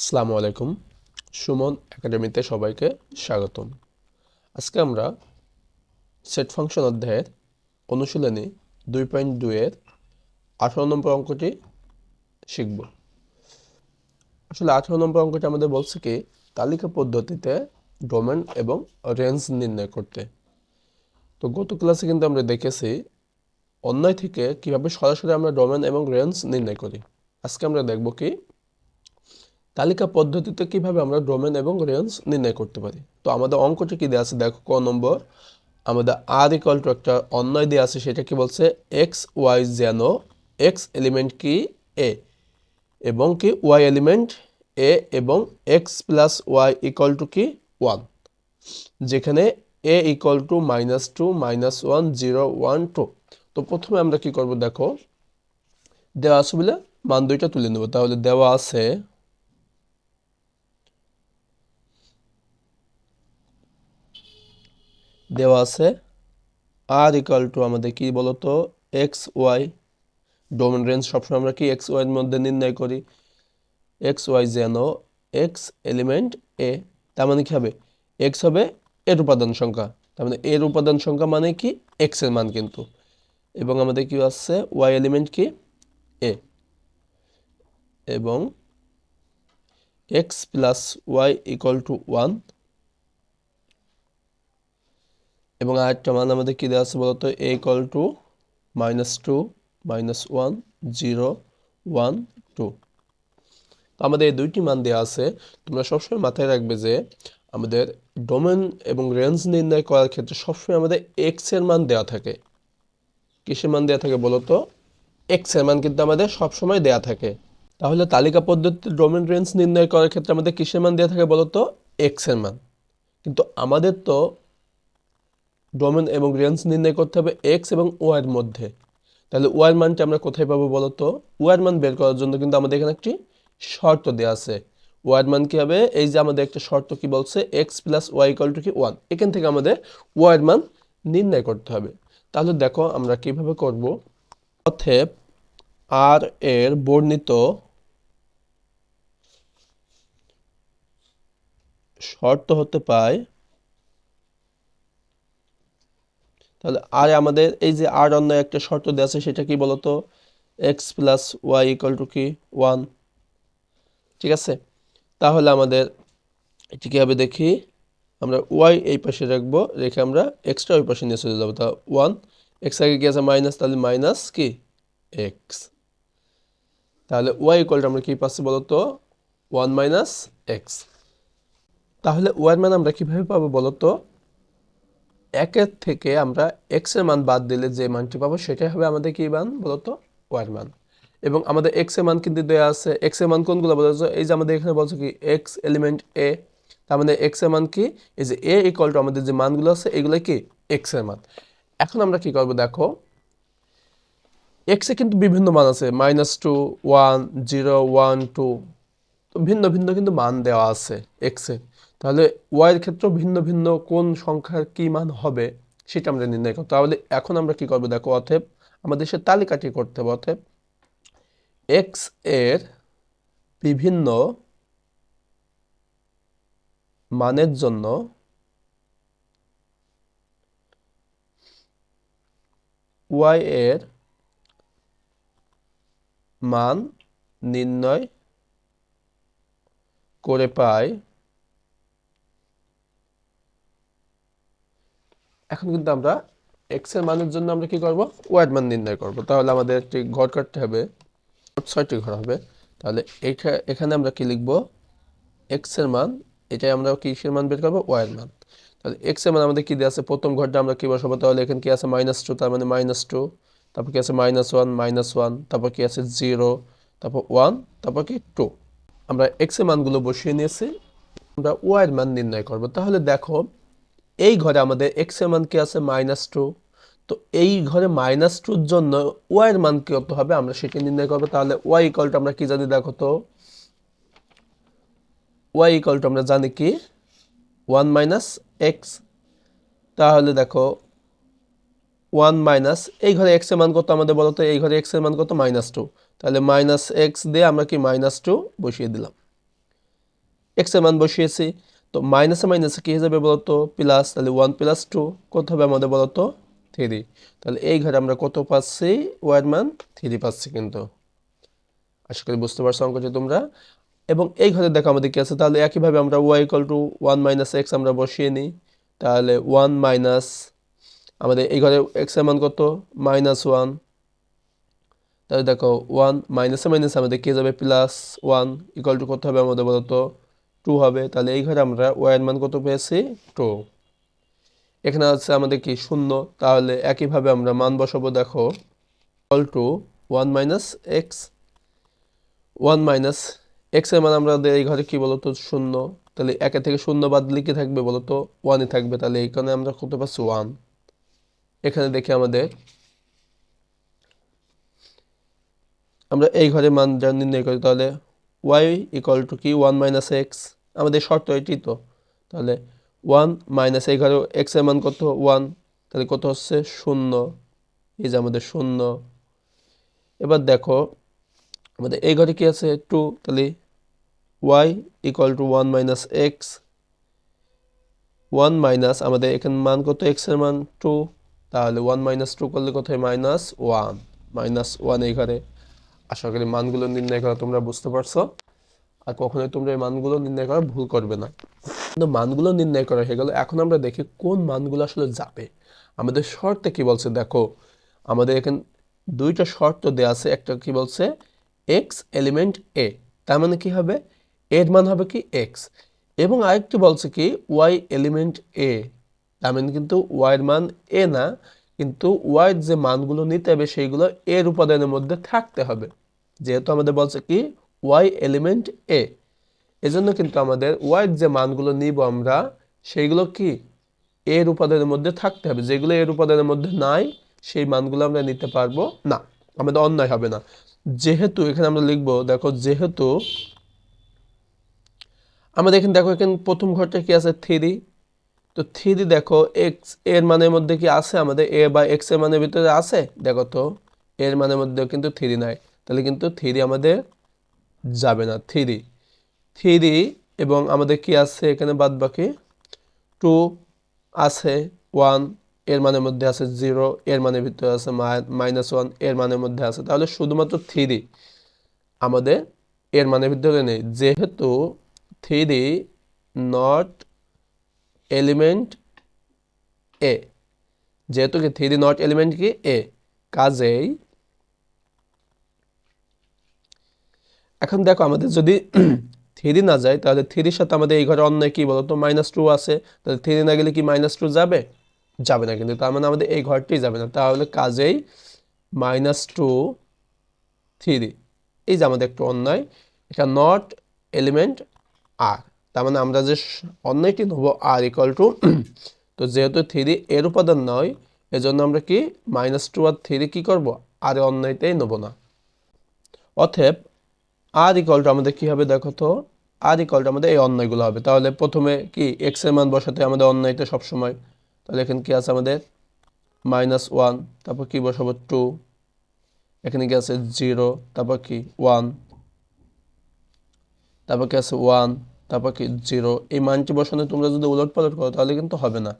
আসসালামু আলাইকুম। সুমন একাডেমিতে সবাইকে স্বাগতম। আজকে আমরা সেট ফাংশন অধ্যায়ের অনুশীলনী দুই পয়েন্ট দুইয়ের আঠারো নম্বর অঙ্কটি শিখব। আসলে আঠারো নম্বর অঙ্কটি আমাদের বলছে কি, তালিকা পদ্ধতিতে ডোমেন এবং রেঞ্জ নির্ণয় করতে। তো গত ক্লাসে কিন্তু আমরা দেখেছি অন্যায় থেকে কীভাবে সরাসরি আমরা ডোমেন এবং রেঞ্জ নির্ণয় করি। আজকে আমরা দেখব কি তালিকা পদ্ধতিতে কীভাবে আমরা ডোমেন এবং রেঞ্জ নির্ণয় করতে পারি? তো আমাদের অঙ্কটি কি দেওয়া আছে? দেখো, ক নম্বর, আমাদের আর ইকল টু একটা অন্যয় দেওয়া আছে, সেটা কি বলছে? এক্স ওয়াই যেন এক্স এলিমেন্ট কি? এ এবং কি? ওয়াই এলিমেন্ট এ এবং X plus Y equal to কি? ওয়ান যেখানে A equal to minus two minus one zero one two তো প্রথমে আমরা কি করব? দেখো, দেওয়া আছে বলে মান দুইটা তুলে নেব। তাহলে দেওয়া আছে দেওয়া আছে। আর ইকাল টু আমাদের কি বলতো? এক্স ওয়াই ডোমেন রেঞ্জ সবসময় আমরা কি এক্স ওয়াইয়ের মধ্যে নির্ণয় করি? এক্স ওয়াই যেন এক্স এলিমেন্ট এ তার মানে কী হবে? এক্স হবে এর উপাদান সংখ্যা। তার মানে এর উপাদান সংখ্যা মানে কি? এক্সের মান কিন্তু। এবং আমাদের কি আসছে ওয়াই এলিমেন্ট কি? এ এবং X plus Y equal to one এবং আরেকটা মান আমাদের কী দেওয়া আছে বলতো? A equal to minus two minus one zero one two তো আমাদের এই দুইটি মান দেওয়া আছে। তোমরা সবসময় মাথায় রাখবে যে আমাদের ডোমেন এবং রেঞ্জ নির্ণয় করার ক্ষেত্রে সবসময় আমাদের এক্সের মান দেওয়া থাকে। কিসের মান দেওয়া থাকে বলতো? এক্সের মান কিন্তু আমাদের সবসময় দেওয়া থাকে। তাহলে তালিকা পদ্ধতিতে ডোমেন রেঞ্জ নির্ণয় করার ক্ষেত্রে আমাদের কিসের মান দেওয়া থাকে বলতো? এক্সের মান। কিন্তু আমাদের তো ডোমেন এবং রেঞ্জ নির্ণয় করতে হবে এক্স এবং ওয়াইয়ের মধ্যে। তাহলে ওয়াইয়ের মানটা আমরা কোথায় পাবো বলো তো ওয়াইয়ের মান বের করার জন্য কিন্তু আমাদের এখানে একটি শর্ত দেওয়া আছে। ওয়াইয়ের মান কি হবে? এই যে আমাদের একটা শর্ত কি বলছে? X plus Y equal to কি? ওয়ান এখান থেকে আমাদের ওয়াইয়ের মান নির্ণয় করতে হবে। তাহলে দেখো আমরা কীভাবে করব? অথেব আর এর বর্ণিত শর্ত হতে পায় তাহলে আর আমাদের এই যে আর অন্য একটা শর্ত দেওয়া আছে, সেটা কি বলতো? X plus Y equal to কি? ওয়ান ঠিক আছে? তাহলে আমাদের এটি কী হবে দেখি? আমরা ওয়াই এই পাশে রাখব, রেখে আমরা এক্সট্রা ওই পাশে নিয়ে চলে যাব। তা ওয়ান এক্স আগে কি আছে মাইনাস তাহলে মাইনাস কি? এক্স তাহলে ওয়াই ইকুয়ালটা আমরা কি পাচ্ছি বলতো? ওয়ান মাইনাস এক্স তাহলে ওয়াইয়ের মান আমরা কীভাবে পাবো বলতো? একের থেকে আমরা এক্সের মান বাদ দিলে যে মানটি পাবো সেটাই হবে আমাদের কি মান? বলতো ওয়াইয়ের মান। এবং আমাদের এক্সের মান কিন্তু দেওয়া আছে। এক্সের মান কোনগুলো বলছো এই যে আমাদের এখানে বলছো কি এক্স এলিমেন্ট এ তার মানে এক্সের মান কি? এই যে এ ইকুয়াল টু আমাদের যে মানগুলো আছে এগুলো কি? এক্সের মান। এখন আমরা কি করব দেখো এক্সে কিন্তু বিভিন্ন মান আছে। Minus two one zero one two তো ভিন্ন ভিন্ন কিন্তু মান দেওয়া আছে এক্সে তাহলে ওয়াইয়ের ক্ষেত্রেও ভিন্ন ভিন্ন কোন সংখ্যার কি মান হবে, সেটা আমরা নির্ণয় করতে তাহলে এখন আমরা কি করব? দেখো অথেব আমাদের সে তালিকাটি করতে হবে। অথেব এক্সের বিভিন্ন মানের জন্য ওয়াই এর মান নির্ণয় করে পায় এখন কিন্তু আমরা এক্সের মানের জন্য আমরা কি করব? ওয়াইড মান নির্ণয় করব। তাহলে আমাদের একটি ঘর কাটতে হবে। ছয়টি ঘর হবে। তাহলে এখানে আমরা কি লিখব? এক্সের মান, এটাই আমরা কিসের মান বের করব? ওয়াইয়ের মান। তাহলে এক্সের মান আমাদের কি দেওয়া আছে? প্রথম ঘরটা আমরা কি বসাবো? তাহলে এখানে কি আছে? মাইনাস টু তার মানে মাইনাস টু তারপর কি আছে? মাইনাস ওয়ান মাইনাস ওয়ান তারপর কি আছে? জিরো তারপর ওয়ান তারপর কি? টু আমরা এক্সের মানগুলো বসিয়ে নিয়েছি। আমরা ওয়াইয়ের মান নির্ণয় করব। তাহলে দেখো এই ঘরে আমাদের এক্সের মান কি আছে? মাইনাস টু তো এই ঘরে মাইনাস টুর জন্য ওয়াইয়ের মান কত হবে? আমরা সেটা নির্ণয় করব। তাহলে ওয়াই ইকলটা আমরা কি জানি? দেখো তো। ওয়াই ইকলটা আমরা জানি কি? ওয়ান মাইনাস এক্স তাহলে দেখো ওয়ান মাইনাস এই ঘরে এক্সের মান কত আমাদের বলো তো? এই ঘরে এক্সের মান কত? মাইনাস টু তাহলে মাইনাস এক্স দিয়ে আমরা কি মাইনাস টু বসিয়ে দিলাম। এক্সের মান বসিয়েছি। তো মাইনাসে মাইনাসে কী হিসাবে বলতো? প্লাস তাহলে ওয়ান প্লাস টু কত হবে আমাদের বলতো? থ্রি তাহলে এই ঘরে আমরা কত পাচ্ছি? ওয়াইয়ের মান থ্রি পাচ্ছি কিন্তু। আশা করি বুঝতে পারছ অঙ্কটি তোমরা? এবং এই ঘরে দেখো আমাদের কী আছে? তাহলে একইভাবে আমরা Y equal to one minus X আমরা বসিয়ে নিই। তাহলে ওয়ান মাইনাস আমাদের এই ঘরে এক্সের মান কত? মাইনাস ওয়ান তাহলে দেখো ওয়ান মাইনাসে মাইনাস আমাদের কে যাবে? প্লাস ওয়ান ইকুয়াল টু কত হবে আমাদের বলতো? টু হবে, তাহলে এই ঘরে আমরা ওয়াইয়ের মান কত পেয়েছি? টু এখানে আছে আমাদের কি? শূন্য। তাহলে একইভাবে আমরা মান বসাবো, দেখো equal to one minus X one minus এক্সের মান আমাদের এই ঘরে কি বলতো? শূন্য। তাহলে একে থেকে শূন্য বাদ দিলে কি থাকবে বলতো? ওয়ানই থাকবে। তাহলে এইখানে আমরা কত পাচ্ছি? ওয়ান এখানে দেখি আমাদের আমরা এই ঘরে মান যা নির্ণয় করি, তাহলে ওয়াই ইকুয়াল টু কি? ওয়ান মাইনাস এক্স আমাদের শর্ত এটি তো। তাহলে ওয়ান মাইনাস এই ঘরে এক্সের মান কত? ওয়ান তাহলে কত হচ্ছে? শূন্য। এই যে আমাদের শূন্য। এবার দেখো, আমাদের এই ঘরে কি আছে? টু তাহলে Y equal to one minus X one minus আমাদের এখানে মান কত? এক্সের মান টু তাহলে ওয়ান মাইনাস টু করলে কত হয়? মাইনাস ওয়ান মাইনাস ওয়ান এই ঘরে। আশা করি মানগুলো নির্ণয় করা তোমরা বুঝতে পারছ। আর কখনোই তোমরা এই মানগুলো নির্ণয় করা ভুল করবে না। কিন্তু মানগুলো নির্ণয় করা হয়ে গেল। এখন আমরা দেখি কোন মানগুলো আসলে যাবে। আমাদের শর্তে কি বলছে? দেখো, আমাদের এখানে দুইটা শর্ত দেওয়া আছে। একটা কি বলছে? এক্স এলিমেন্ট এ তার মানে কি হবে? এর মান হবে কি? এক্স এবং আরেকটি বলছে কি? ওয়াই এলিমেন্ট এ তার মানে কিন্তু ওয়াইয়ের মান এ না। কিন্তু ওয়াইয়ের যে মানগুলো নিতে হবে, সেইগুলো এর উপাদানের মধ্যে থাকতে হবে। যেহেতু আমাদের বলছে কি? ওয়াই এলিমেন্ট এ এজন্য কিন্তু আমাদের ওয়াইয়ের যে মানগুলো নিব আমরা, সেইগুলো কি? এর উপাদানের মধ্যে থাকতে হবে। যেগুলো এর উপাদানের মধ্যে নাই, সেই মানগুলো আমরা নিতে পারব না। আমাদের অন্যায় হবে না। যেহেতু এখানে আমরা লিখব, দেখো যেহেতু আমাদের এখানে দেখো, এখানে প্রথম ঘরটা কি আছে? থ্রি তো থ্রি দেখো এক্সের মানের মধ্যে কি আছে? আমাদের এ বা এক্সের মানের ভিতরে আছে? দেখো তো এর মানের মধ্যেও কিন্তু থ্রি নাই। তাহলে কিন্তু থ্রি আমাদের যাবে না থ্রি থ্রি এবং আমাদের কি আছে এখানে বাদ বাকি? টু আছে ওয়ান, এর মানের মধ্যে আছে জিরো, এর মানের ভিতরে আছে মাইনাস ওয়ান, এর মানের মধ্যে আছে। তাহলে শুধুমাত্র থ্রি আমাদের এর মানের ভিতরে নেই। যেহেতু থ্রি নট এলিমেন্ট এ যেহেতু কি থ্রি নট এলিমেন্ট কি? এ কাজেই এখন দেখো আমাদের যদি থ্রি না যায়, তাহলে থ্রির সাথে আমাদের এই ঘরে অন্য কি বলতো? মাইনাস টু আছে, তাহলে থ্রি না গেলে কি মাইনাস টু যাবে? যাবে না কিন্তু, তার মানে আমাদের এই ঘরটি যাবে না। তাহলে কাজেই মাইনাস টু থ্রি এই যে আমাদের একটু অন্যায়, এটা নট এলিমেন্ট আর তার মানে আমরা যে অন্যায়টি নেব আর ইকুয়াল টু তো যেহেতু থ্রি এর উপাদান নয়, এজন্য আমরা কি মাইনাস টু আর থ্রি কী করব? আর অন্যতেই নেব না। অথেব আর ইকলটা আমাদের কী হবে দেখো তো? আর ইকুয়াল টু আমাদের এই অন্যায়গুলো হবে। তাহলে প্রথমে কি এক্সের মান বসাতে আমাদের অন্যায়তে সবসময়? তাহলে এখানে কি আছে আমাদের? মাইনাস ওয়ান তারপর কি বসাবো? টু এখানে কি আছে? জিরো তারপর কি? ওয়ান তারপর কি আছে? ওয়ান তারপর কি? জিরো এই মানটি বসানো তোমরা যদি উলট পালট করো তাহলে কিন্তু হবে না।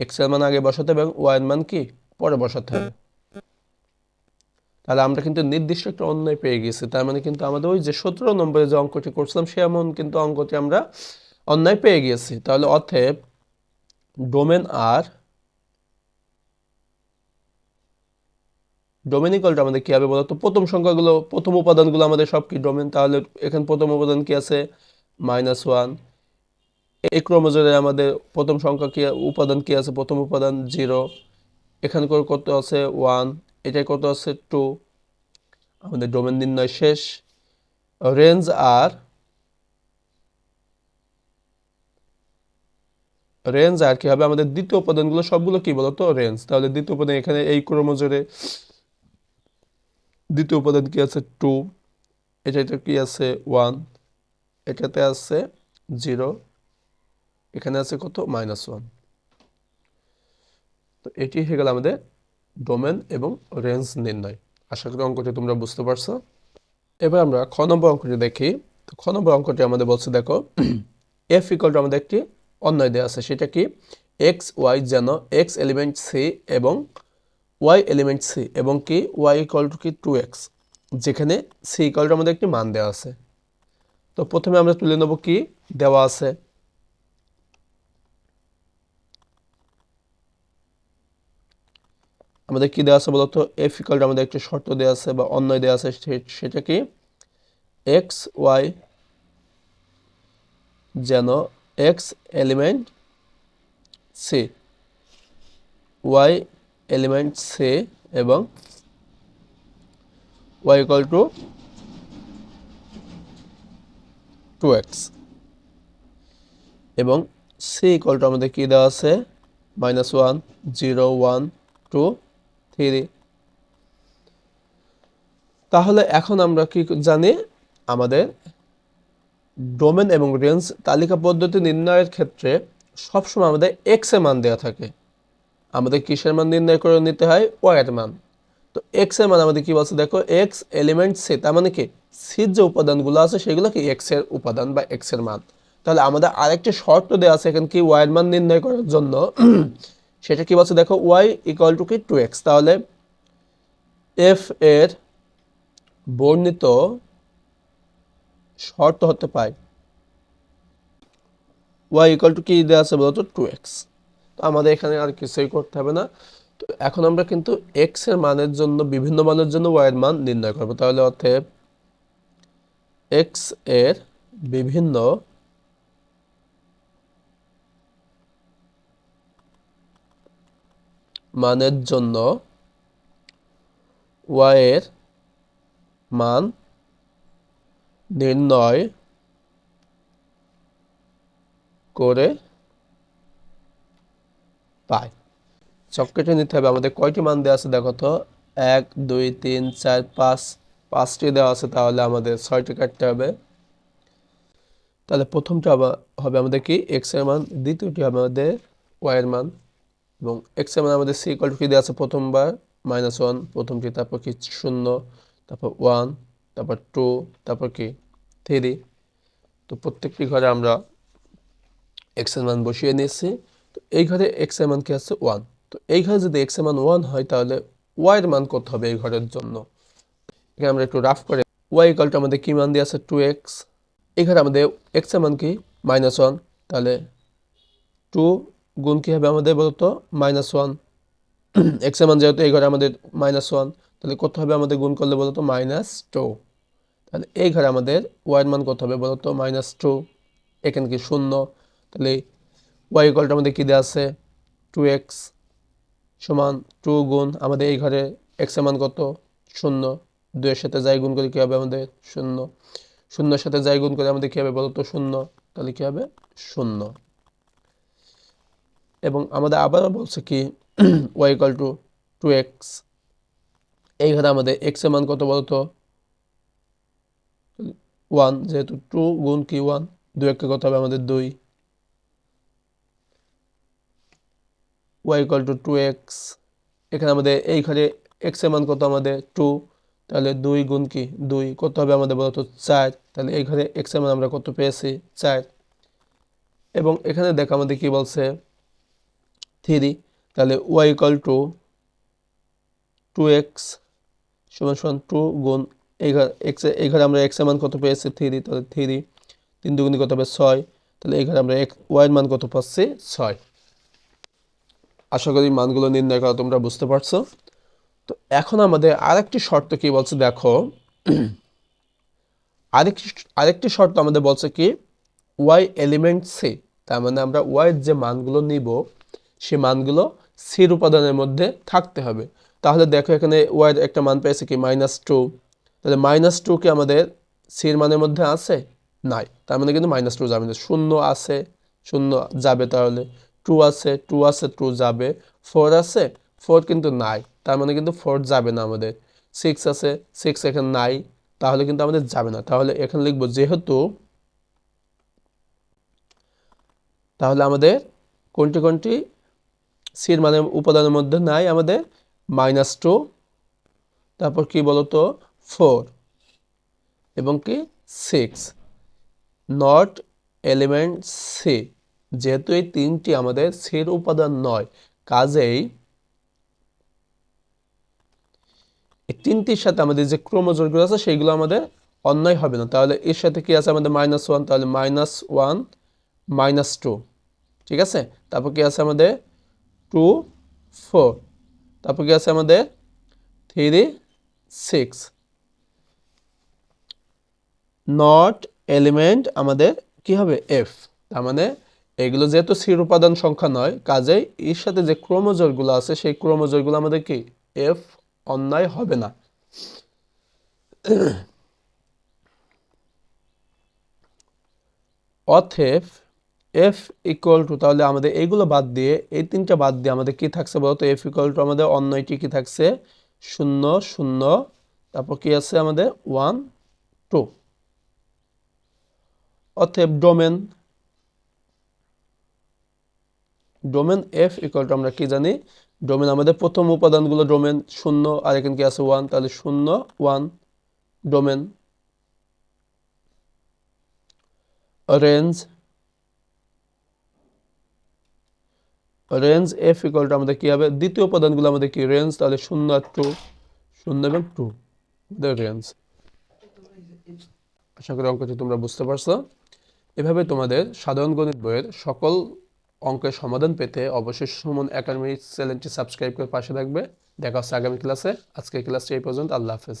এক্সের মান আগে বসাতে হবে এর মান কি? পরে বসাতে হবে। তাহলে আমরা কিন্তু নির্দিষ্ট একটা অন্যায় পেয়ে গেছি। তার মানে কিন্তু আমাদের ওই যে সতেরো নম্বরে যে অঙ্কটি করছিলাম, সে এমন কিন্তু অঙ্কটি আমরা অন্যায় পেয়ে গিয়েছি তাহলে অথেব ডোমেন আর ডোমেনিকলটা আমাদের কি হবে বলতো? প্রথম সংখ্যাগুলো, প্রথম উপাদানগুলো আমাদের সব কি ডোমেন তাহলে এখানে প্রথম উপাদান কি আছে? মাইনাস ওয়ান এই ক্রোমোজোমে আমাদের প্রথম সংখ্যা কি, উপাদান কি আছে? প্রথম উপাদান জিরো এখানকার কত আছে? ওয়ান এটাই কত আছে? টু আমাদের ডোমেন নির্ণয় শেষ। রেঞ্জ আর রেঞ্জ আর কি হবে? আমাদের দ্বিতীয় উপাদানগুলো সবগুলো কি বলতো? রেঞ্জ তাহলে দ্বিতীয় উপাদান এখানে এই ক্রোমোজোরে দ্বিতীয় উপাদান কি আছে? টু এটাতে কি আছে? ওয়ান এটাতে আছে জিরো এখানে আছে কত? মাইনাস ওয়ান তো এটি হয়ে গেল আমাদের ডোমেন এবং রেঞ্জ নির্ণয়। আশা করি অঙ্কটি তোমরা বুঝতে পারছ। এবার আমরা খ নম্বর অঙ্কটি দেখি। তো খ নম্বর অঙ্কটি আমাদের বলছে, দেখো এফ ইকুয়াল টু আমাদের একটি অন্যয় দেওয়া আছে। সেটা কি? এক্স ওয়াই যেন এক্স এলিমেন্ট সি এবং ওয়াই এলিমেন্ট সি এবং কি? ওয়াই ইকুয়াল টু কি? টু এক্স যেখানে সি ইকুয়াল টু আমাদের একটি মান দেওয়া আছে। তো প্রথমে আমরা তুলে নেব কি? দেওয়া আছে। আমাদের কি দেওয়া আছে বলতো এফ ইকাল আমাদের একটা শর্ত দেওয়া আছে বা অন্যয় দেওয়া আছে সেটা কি? এক্স ওয়াই যেন X element C Y element C এবং Y equal to two X এবং সি ইকাল টু আমাদের কি দেওয়া আছে? Minus one zero one two three তাহলে এখন আমরা কি জানি, আমাদের ডোমেন এবং রেঞ্জ তালিকা পদ্ধতি নির্ণয়ের ক্ষেত্রে সবসময় আমাদের এক্সের মান দেওয়া থাকে। আমাদের কিসের মান নির্ণয় করে নিতে হয়? ওয়াই এর মান। তো এক্সের মান আমাদের কি বলছে? দেখো এক্স এলিমেন্ট সি তার মানে কি? সির যে উপাদানগুলো আছে সেগুলো কি এক্সের উপাদান বা এক্সের মান। তাহলে আমাদের আরেকটি শর্ত দেওয়া আছে এখানে কি? ওয়াই এর মান নির্ণয় করার জন্য সেটা কি বলছে? দেখো ওয়াই ইকুয়াল টু কি? টু এক্স তাহলে এফ এর বর্ণিত শর্ত হতে পায় ওয়াই ইকুয়াল টু কি দেওয়া আছে বলতো? টু এক্স তো আমাদের এখানে আর কিছুই করতে হবে না। তো এখন আমরা কিন্তু এক্সের মানের জন্য, বিভিন্ন মানের জন্য ওয়াই এর মান নির্ণয় করব। তাহলে অতএব এক্সের বিভিন্ন মানের জন্য ওয়াই এর মান নির্ণয় করে পাই চক্রটি নিতে হবে। আমাদের কয়টি মান দেওয়া আছে দেখো তো? এক, দুই, তিন, চার, পাঁচ। পাঁচটি দেওয়া আছে তাহলে আমাদের ছয়টি কাটতে হবে। তাহলে প্রথমটা হবে আমাদের কি? এক্সের মান, দ্বিতীয়টি হবে আমাদের ওয়াই এর মান। এবং এক্সের মান আমাদের সি ইকুয়াল টু কি দেওয়া আছে? প্রথমবার মাইনাস ওয়ান প্রথমটি তারপর কি, শূন্য, তারপর ওয়ান তারপর টু তারপর কি থ্রি তো প্রত্যেকটি ঘরে আমরা এক্সের মান বসিয়ে নিয়েছি। তো এই ঘরে এক্সের মান কি আছে? ওয়ান তো এই ঘরে যদি এক্সের মান ওয়ান হয়, তাহলে ওয়াই এর মান কত হবে এই ঘরের জন্য? এখানে আমরা একটু রাফ করে ওয়াই ইকাল টু আমাদের কি মান দিয়ে আছে? টু এক্স এখানে আমাদের এক্সের মান কি? মাইনাস ওয়ান তাহলে টু গুণ কি হবে আমাদের বলতো? মাইনাস ওয়ান এক্সের মান যেহেতু এই ঘরে আমাদের মাইনাস ওয়ান তাহলে কত হবে আমাদের গুণ করলে বলতো মাইনাস টু তাহলে এই ঘরে আমাদের ওয়াই এর মান কত হবে বলতো? মাইনাস টু এখানে কি শূন্য? তাহলে ওয়াই ইকুয়ালটা আমাদের কী দেওয়া আছে? টু এক্স সমান টু গুণ আমাদের এই ঘরে এক্সের মান কত? শূন্য। দুইয়ের সাথে যাই গুণ করে কী হবে আমাদের? শূন্য। শূন্যের সাথে যাই গুণ করে আমাদের কী হবে বলতো? শূন্য। তাহলে কী হবে? শূন্য। এবং আমাদের আবারও বলছে কি ওয়াই টু টু এক্স এই ঘরে আমাদের এক্সের মান কত বলতো ওয়ান যেহেতু টু গুণ কি ওয়ান দু একটা কত হবে? আমাদের দুই। ওয়াই টু টু এক্স এখানে আমাদের এই ঘরে এক্সের মান কত আমাদের? টু তাহলে দুই গুণ কি? দুই। কত হবে আমাদের বলতো চার। তাহলে এই ঘরে এক্সের মান আমরা কত পেয়েছি? চার। এবং এখানে দেখ আমাদের কি বলছে থ্রি তাহলে Y equal to two X সমান সমান টু গুণ এই ঘরে আমরা এক্সের মান কত পেয়েছি থ্রি তাহলে থ্রি তিন দুগুণি কত হবে ছয়, তাহলে ঘরে আমরা এক ওয়াইয়ের মান কত পাচ্ছি ছয়। আশা করি মানগুলো নির্ণয় করা তোমরা বুঝতে পারছ। তো এখন আমাদের আরেকটি শর্ত কি বলছে দেখো। আরেকটি আরেকটি শর্ত আমাদের বলছে কি ওয়াই এলিমেন্ট সি তার মানে আমরা ওয়াইয়ের যে মানগুলো নিব সে মানগুলো সির উপাদানের মধ্যে থাকতে হবে। তাহলে দেখো এখানে ওয়াইয়ের একটা মান পেয়েছে কি? মাইনাস টু তাহলে মাইনাস টু কি আমাদের সির মানের মধ্যে আছে? নাই। তার মানে কিন্তু মাইনাস টু যাবে না। শূন্য আছে। শূন্য যাবে তাহলে। টু আছে। টু আছে টু যাবে। ফোর আছে। ফোর কিন্তু নাই। তার মানে কিন্তু ফোর যাবে না আমাদের। সিক্স আছে। সিক্স এখানে নাই। তাহলে কিন্তু আমাদের যাবে না। তাহলে এখানে লিখব যেহেতু তাহলে আমাদের কোনটি কোনটি সির মানে উপাদানের মধ্যে নাই, আমাদের মাইনাস টু তারপর কি বলতো? ফোর এবং কি? সিক্স নট এলিমেন্ট সি যেহেতু এই তিনটি আমাদের সির উপাদান নয়, কাজেই এই তিনটির সাথে আমাদের যে ক্রোমোজোরগুলো আছে সেইগুলো আমাদের অন্যায় হবে না। তাহলে এর সাথে কি আছে আমাদের মাইনাস ওয়ান তাহলে মাইনাস ওয়ান মাইনাস টু ঠিক আছে? তারপর কি আছে আমাদের টু ফোর। তারপর কি আছে আমাদের? Three, six. নট এলিমেন্ট আমাদের কি হবে? এফ তার মানে এগুলো যেহেতু সির উপাদান সংখ্যা নয়, কাজেই এর সাথে যে ক্রোমোজোরগুলো আছে, সেই ক্রোমোজোরগুলো আমাদের কি? এফ অন্যায় হবে না। অথেফ এফ ইকুয়াল টু তাহলে আমাদের এইগুলো বাদ দিয়ে, এই তিনটা বাদ দিয়ে আমাদের কি থাকছে বলতো? এফ ইকুয়াল টু আমাদের অন্যটি কি থাকছে? শূন্য শূন্য। তারপর কি আছে আমাদের? ওয়ান টু অতএব domain domain F equal to আমরা কি জানি? ডোমেন আমাদের প্রথম উপাদানগুলো ডোমেন শূন্য। আর এখানে কি আছে? ওয়ান তাহলে শূন্য one domain range range F equal to আমাদের কি হবে? দ্বিতীয় উপাদানগুলো আমাদের কি রেঞ্জ তাহলে শূন্য আর টু শূন্য এবং টু রেঞ্জ আশা করি অঙ্কটি তোমরা বুঝতে পারছ। এভাবে তোমাদের সাধারণ গণিত বইয়ের সকল অঙ্কের সমাধান পেতে অবশ্যই সুমন একাডেমি চ্যানেলটি সাবস্ক্রাইব করে পাশে থাকবে। দেখা হচ্ছে আগামী ক্লাসে। আজকের ক্লাসটি এই পর্যন্ত। আল্লাহ হাফেজ।